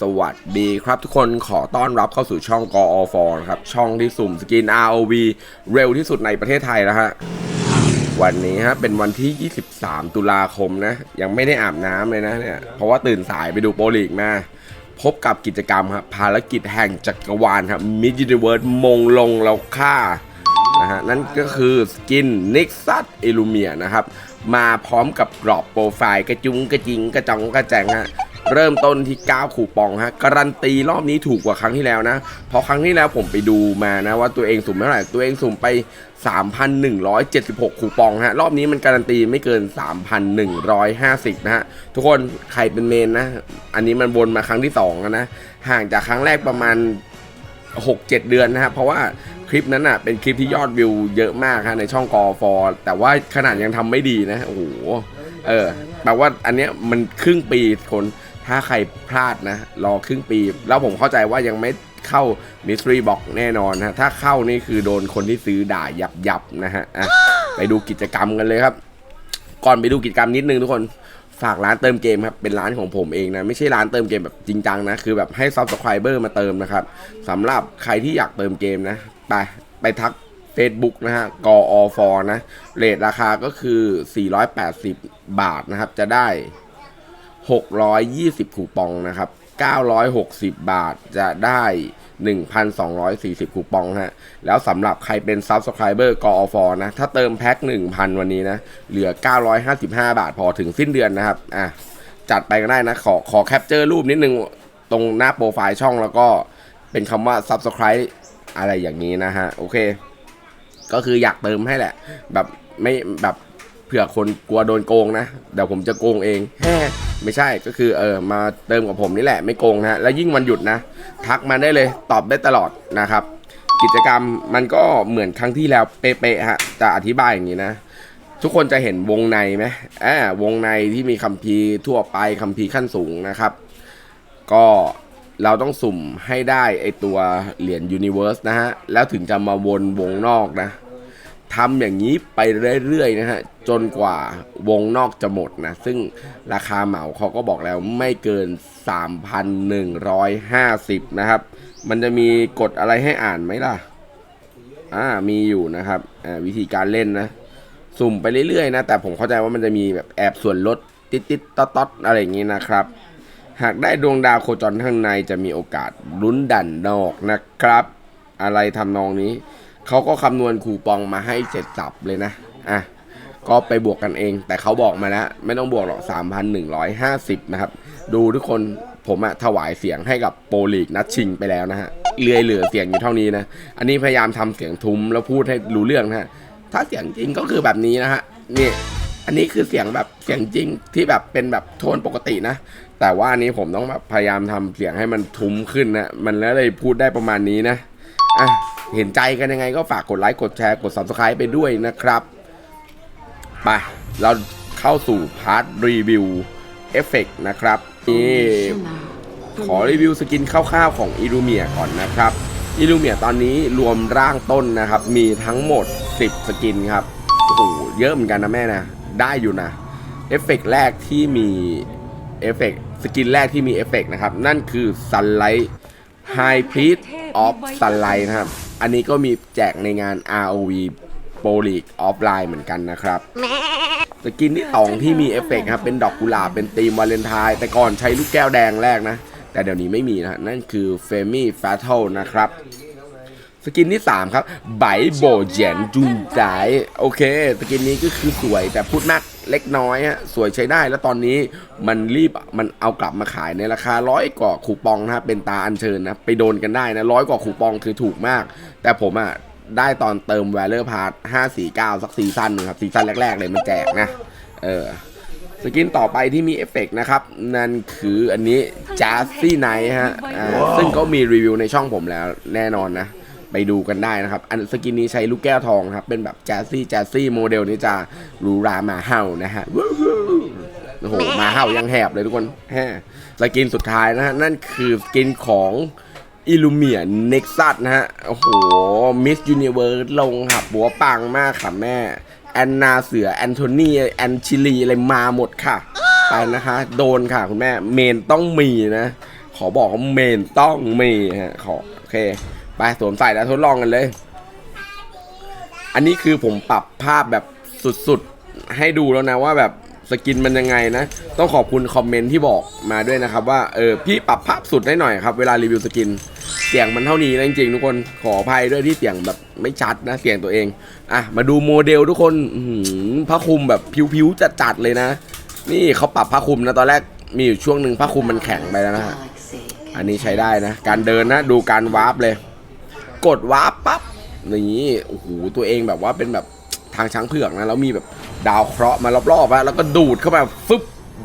สวัสดีครับทุกคนขอต้อนรับเข้าสู่ช่องกอฟนะครับ ช่องที่สุ่มสกิน ROV เร็วที่สุดในประเทศไทยนะฮะ วันนี้ฮะเป็นวันที่ 23 ตุลาคมนะ ยังไม่ได้อาบน้ำเลยนะเนี่ย เพราะว่าตื่นสายไปดูโปรลีกมา พบกับกิจกรรมครับภารกิจแห่งจักรวาลครับมิจิเวิร์ดมงลงแล้วฆ่านะฮะนั่นก็คือสกินนิกซัตเอลูเมียนะครับ มาพร้อมกับกรอบโปรไฟล์กระจุงกระจิงกระจองกระแจงฮะ เริ่มต้นที่ 9 คูปองฮะการันตีรอบนี้ถูกกว่าครั้งที่แล้วนะ เพราะครั้งที่แล้วผมไปดูมานะว่าตัวเองสุ่มเท่าไหร่ตัวเองสุ่มไป 3,176 คูปองฮะรอบนี้มันการันตีไม่เกิน 3,150 นะฮะทุกคนใครเป็นเมนนะ อันนี้มันวนมาครั้งที่2แล้วนะห่างจากครั้งแรกประมาณ 6-7 เดือนนะครับเพราะว่าคลิปนั้นอะเป็นคลิปที่ยอดวิวเยอะมากฮะในช่องกอฟอแต่ว่าขนาดยังทำไม่ดีนะโอ้โหเออแปลว่าอันเนี้ยมันครึ่งปีคน ถ้าใครพลาดนะ รอครึ่งปี แล้วผมเข้าใจว่ายังไม่เข้า Mystery Box แน่นอนนะถ้าเข้านี่คือโดนคนที่ซื้อด่ายับยับนะฮะะไปดูกิจกรรมกันเลยครับ ก่อนไปดูกิจกรรมนิดนึงทุกคนฝากร้านเติมเกมครับ เป็นร้านของผมเองนะ ไม่ใช่ร้านเติมเกมแบบจริงจังนะ คือแบบให้ซับสไครเบอร์มาเติมนะครับสำหรับใครที่อยากเติมเกมนะ ไป ไปทัก Facebook นะฮะกออฟนะ เรทราคาก็คือ 480 บาทนะครับ จะได้ 620 คูปองนะครับ 960 บาทจะได้ 1,240 คูปองฮะ แล้วสำหรับใครเป็น Subscriber กอฟนะ ถ้าเติมแพ็ค 1,000 วันนี้นะ เหลือ 955 บาทพอถึงสิ้นเดือนนะครับ อะ จัดไปก็ได้นะ ขอขอแคปเจอร์รูปนิดนึง ตรงหน้าโปรไฟล์ช่องแล้วก็เป็นคำว่า Subscribe อะไรอย่างนี้นะฮะ โอเค ก็คืออยากเติมให้แหละ แบบไม่แบบ เผื่อคนกลัวโดนโกงนะเดี๋ยวผมจะโกงเองแฮ่ไม่ใช่ก็คือเออมาเติมกับผมนี่แหละไม่โกงนะแล้วยิ่งวันหยุดนะ ทักมาได้เลยตอบได้ตลอดนะครับ กิจกรรมมันก็เหมือนครั้งที่แล้วเป๊ะๆฮะจะอธิบายอย่างนี้นะ ทุกคนจะเห็นวงในไหมอ่าวงในที่มีคัมภีร์ทั่วไปคัมภีร์ขั้นสูงนะครับ ก็เราต้องสุ่มให้ได้ไอตัวเหรียญยูนิเว r ร์สนะฮะแล้วถึงจะมาวนวงนอกนะ ทำอย่างนี้ไปเรื่อยๆนะฮะจนกว่าวงนอกจะหมดนะ ซึ่งราคาเหมาเขาก็บอกแล้วไม่เกิน 3,150 นะครับ มันจะมีกฎอะไรให้อ่านไหมล่ะ อ่ามีอยู่นะครับอ่าวิธีการเล่นนะ สุ่มไปเรื่อยๆนะ แต่ผมเข้าใจว่ามันจะมีแบบแอบส่วนลดติดติดๆต๊อดต๊อดๆอะไรอย่างนี้นะครับ หากได้ดวงดาวโคจรข้างในจะมีโอกาสลุ้นดันนอกนะครับ อะไรทำนองนี้ เขาก็คำนวณคูปองมาให้เสร็จสับเลยนะ อะ ก็ไปบวกกันเอง แต่เขาบอกมาแล้ว ไม่ต้องบวกหรอก 3,150 นะครับ ดูทุกคนผมอะถวายเสียงให้กับโปรลีกนัดชิงไปแล้วนะฮะเลือยเหลือเสียงอยู่เท่านี้นะ อันนี้พยายามทำเสียงทุ้มแล้วพูดให้รู้เรื่องนะฮะ ถ้าเสียงจริงก็คือแบบนี้นะฮะ นี่ อันนี้คือเสียงแบบเสียงจริงที่แบบเป็นแบบโทนปกตินะ แต่ว่าอันนี้ผมต้องแบบพยายามทำเสียงให้มันทุ้มขึ้นนะ มันแล้วเลยพูดได้ประมาณนี้นะ อะเห็นใจกันยังไงก็ฝากกดไลค์กดแชร์กด subscribe ไปด้วยนะครับไปเราเข้าสู่พาร์ทรีวิวเอฟเฟกนะครับนี่ขอรีวิวสกินคร่าวๆของอิลูเมียก่อนนะครับอิลูเมียตอนนี้รวมร่างต้นนะครับ มีทั้งหมด 10 สกินครับโอ้โหเยอะเหมือนกันนะแม่นะ ได้อยู่นะเอฟเฟกต์แรกที่มีเอฟเฟกต์สกินแรกที่มีเอฟเฟกต์นะครับ นั่นคือ Sunlight High Priest of Sunlight นะครับ อันนี้ก็มีแจกในงาน ROV Pro League Offline เหมือนกันนะครับสกินที่สองที่มีเอฟเฟกต์ครับ เป็นดอกกุหลาบ เป็นธีมวาเลนไทน์แต่ก่อนใช้ลูกแก้วแดงแรกนะ แต่เดี๋ยวนี้ไม่มีนะ นั่นคือเฟมี่ฟ a ท a l นะครับสกินที่ 3 ครับไบโบเจนจุนจายโอเค สกินนี้ก็คือสวยแต่พูดมาก เล็กน้อยฮะสวยใช้ได้แล้วตอนนี้มันรีบมันเอากลับมาขายในราคาร้อยกว่าคูปองนะครับเป็นตาอัญเชิญนะไปโดนกันได้นะร้อยกว่าคูปองคือถูกมาก แต่ผมอะได้ตอนเติม v a l o r Pass 549 สักซีซั่นหนึงครับซีซั่นแรก ๆ เลยมันแจกนะ เออสกินต่อไปที่มีเอฟเฟกต์นะครับ นั่นคืออันนี้ Jazzy Night ฮะอ่าซึ่งก็มีรีวิวในช่องผมแล้วแน่นอนนะ ไปดูกันได้นะครับ อันสกินนี้ใช้ลูกแก้วทองครับ เป็นแบบ Jazzy Jazzy โมเดลนี้จะหรูหรามาเห่านะฮะวู้ฮู้โอ้โหมาเห่ายังแหบเลยทุกคนแฮะสกินสุดท้ายนะฮะ นั่นคือสกินของอิลูเมียเน็กซัสนะฮะ โอ้โห มิสยูนิเวิร์สลงครับหัวปังมากค่ะแม่ แอนนาเสือ แอนโทนีแอนชิลี อะไรมาหมดค่ะ ไปนะคะ โดนค่ะคุณแม่ เมนต้องมีนะ ขอบอกว่าเมนต้องมีฮะ ขอ โอเค ไปสวมใส่แล้วทดลองกันเลย อันนี้คือผมปรับภาพแบบสุดๆ ให้ดูแล้วนะว่าแบบสกินมันยังไงนะ ต้องขอบคุณคอมเมนต์ที่บอกมาด้วยนะครับ ว่าเออพี่ปรับภาพสุดให้หน่อยครับ เวลารีวิวสกิน เสียงมันเท่านี้นะจริงๆทุกคนขออภัยด้วยที่เสียงแบบไม่ชัดนะเสียงตัวเองอะมาดูโมเดลทุกคนหือผ้าคลุมแบบผิวๆจัดๆเลยนะ นี่เขาปรับผ้าคลุมนะตอนแรกมีอยู่ช่วงหนึ่งผ้าคลุมมันแข็งไปแล้วนะฮะอันนี้ใช้ได้นะ การเดินนะดูการวาร์ปเลย กดวาร์ปปั๊บนี่โอ้โหตัวเองแบบว่าเป็นแบบทางช้างเผือกนะแล้วมีแบบดาวเคราะห์มารอบๆอะแล้วก็ดูดเข้ามาฟึบ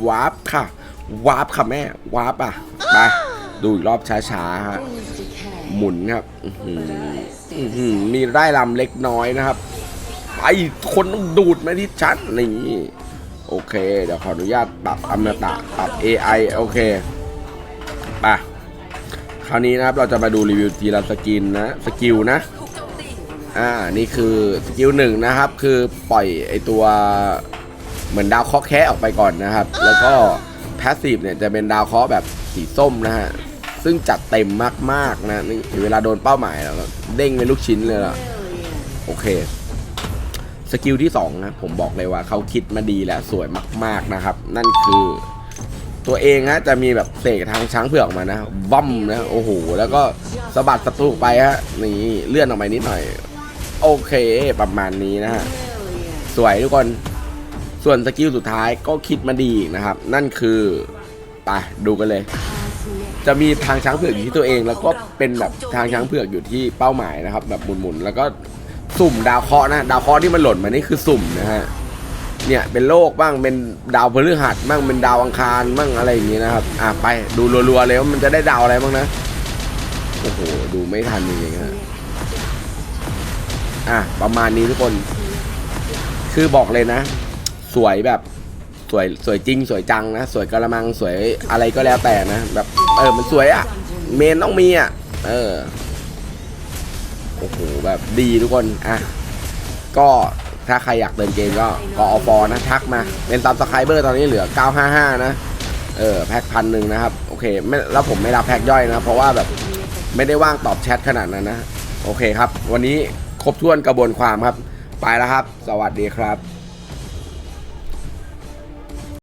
วาร์ปค่ะวาร์ปค่ะแม่วาร์ปอะไปดูอีกรอบช้าๆฮะหมุนครับอื้อหืออื้อหือมีไร่ลำเล็กน้อยนะครับไอคนต้องดูดมาที่ชั้นนี่โอเค เดี๋ยวขออนุญาตปรับอมตะปรับ AI โอเคไป ราวนี้นะครับเราจะมาดูรีวิวทีละสกินนะสกิลนะอ่านี่คือสกิลหนึ่งนะครับ คือปล่อยไอตัวเหมือนดาวเคาะแคะออกไปก่อนนะครับ แล้วก็แพสซีฟเนี่ยจะเป็นดาวเคาะแบบสีส้มนะฮะ ซึ่งจัดเต็มมากๆนะนี่เวลาโดนเป้าหมายแล้วเด้งเป็นลูกชิ้นเลยล่ะ โอเค สกิลที่2นะผมบอกเลยว่าเขาคิดมาดีและสวยมาก ๆนะครับ นั่นคือ ตัวเองนะจะมีแบบเสกทางช้างเผือกออกมานะบั้มนะโอ้โหแล้วก็สะบัดศัตรูออกไปฮะนี่เลื่อนออกไปนิดหน่อย โอเคประมาณนี้นะฮะสวยทุกคนส่วนสกิลสุดท้ายก็คิดมาดีนะครับ นั่นคือไปดูกันเลย จะมีทางช้างเผือกอยู่ที่ตัวเอง แล้วก็เป็นแบบทางช้างเผือกอยู่ที่เป้าหมายนะครับ แบบหมุนๆแล้วก็สุ่มดาวเคราะห์นะ ดาวเคราะห์ที่มันหล่นมานี่คือสุ่มนะฮะ เนี่ยเป็นโลกบ้างเป็นดาวพฤหัสบ้างเป็นดาวอังคารบ้างอะไรอย่างงี้นะครับ อะไปดูรัวๆเลยว่ามันจะได้ดาวอะไรบ้างนะโอ้โหดูไม่ทันจริงๆฮะอะประมาณนี้ทุกคน คือบอกเลยนะ สวยแบบสวยสวยจริง สวยจังนะสวยกระมังสวยอะไรก็แล้วแต่นะแบบเออมันสวยอะ่ะเมนต้องมีอะ่ะเออโอ้โหแบบดีทุกคนอะก็ ถ้าใครอยากเติมเกมก็กอฟอนะทักมา เป็นซับสไครเบอร์ตอนนี้เหลือ 955 นะ เออแพ็คพันหนึ่งนะครับ โอเคไม่แล้วผมไม่รับแพ็คย่อยนะ เพราะว่าแบบไม่ได้ว่างตอบแชทขนาดนั้นนะ โอเคครับ วันนี้ครบถ้วนกระบวนความครับ ไปแล้วครับ สวัสดีครับ